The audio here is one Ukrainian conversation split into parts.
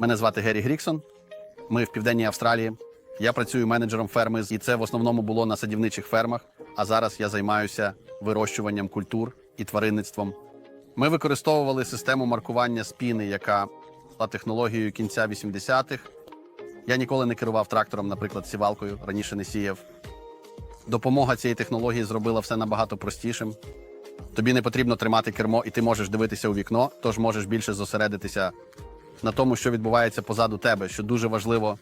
Мене звати Геррі Гріксон. Ми в південній Австралії. Я працюю менеджером ферми, і це в основному було на садівничих фермах. А зараз я займаюся вирощуванням культур і тваринництвом. Ми використовували систему маркування спіни, яка була технологією кінця 80-х. Я ніколи не керував трактором, наприклад, сівалкою, раніше не сіяв. Допомога цієї технології зробила все набагато простішим. Тобі не потрібно тримати кермо, і ти можеш дивитися у вікно, тож можеш більше зосередитися на тому, що відбувається позаду тебе, що дуже важливо.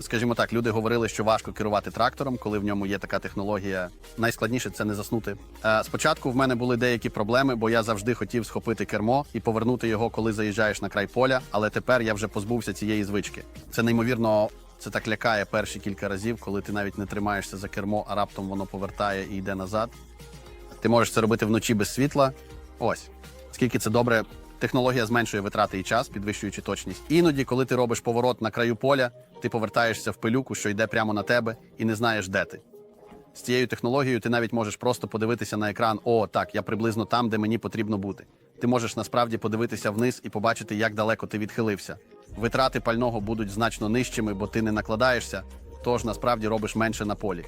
Скажімо так, люди говорили, що важко керувати трактором, коли в ньому є така технологія. Найскладніше це не заснути. Е, спочатку в мене були деякі проблеми, бо я завжди хотів схопити кермо і повернути його, коли заїжджаєш на край поля. Але тепер я вже позбувся цієї звички. Це неймовірно, це так лякає перші кілька разів, коли ти навіть не тримаєшся за кермо, а раптом воно повертає і йде назад. Ти можеш це робити вночі без світла. Ось скільки це добре. Технологія зменшує витрати і час, підвищуючи точність. Іноді, коли ти робиш поворот на краю поля, ти повертаєшся в пилюку, що йде прямо на тебе, і не знаєш, де ти. З цією технологією ти навіть можеш просто подивитися на екран: о, так, я приблизно там, де мені потрібно бути. Ти можеш насправді подивитися вниз і побачити, як далеко ти відхилився. Витрати пального будуть значно нижчими, бо ти не накладаєшся, тож насправді робиш менше на полі.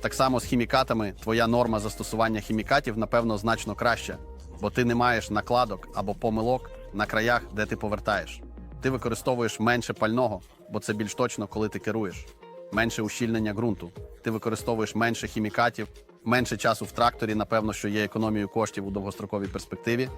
Так само з хімікатами, твоя норма застосування хімікатів, напевно, значно краща, бо ти не маєш накладок або помилок на краях, де ти повертаєш. Ти використовуєш менше пального, бо це більш точно, коли ти керуєш, менше ущільнення ґрунту. Ти використовуєш менше хімікатів, менше часу в тракторі, напевно, що є економією коштів у довгостроковій перспективі.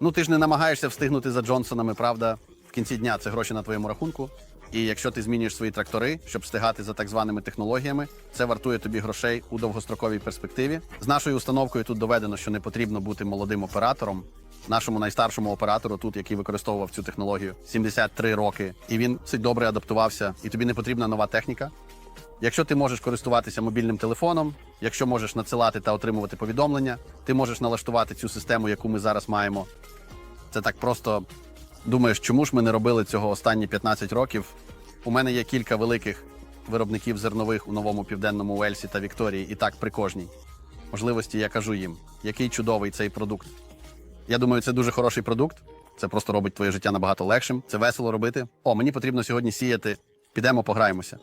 Ну, ти ж не намагаєшся встигнути за Джонсонами, правда? В кінці дня це гроші на твоєму рахунку. І якщо ти змінюєш свої трактори, щоб встигати за так званими технологіями, це вартує тобі грошей у довгостроковій перспективі. З нашою установкою тут доведено, що не потрібно бути молодим оператором. Нашому найстаршому оператору, тут який використовував цю технологію, 73 роки, і він досить добре адаптувався, і тобі не потрібна нова техніка. Якщо ти можеш користуватися мобільним телефоном, якщо можеш надсилати та отримувати повідомлення, ти можеш налаштувати цю систему, яку ми зараз маємо. Це так просто думаєш, чому ж ми не робили цього останні 15 років? У мене є кілька великих виробників зернових у новому південному Уельсі та Вікторії, і так при кожній можливості я кажу їм, який чудовий цей продукт. Я думаю, це дуже хороший продукт. Це просто робить твоє життя набагато легшим. Це весело робити. О, мені потрібно сьогодні сіяти. Підемо, пограємося.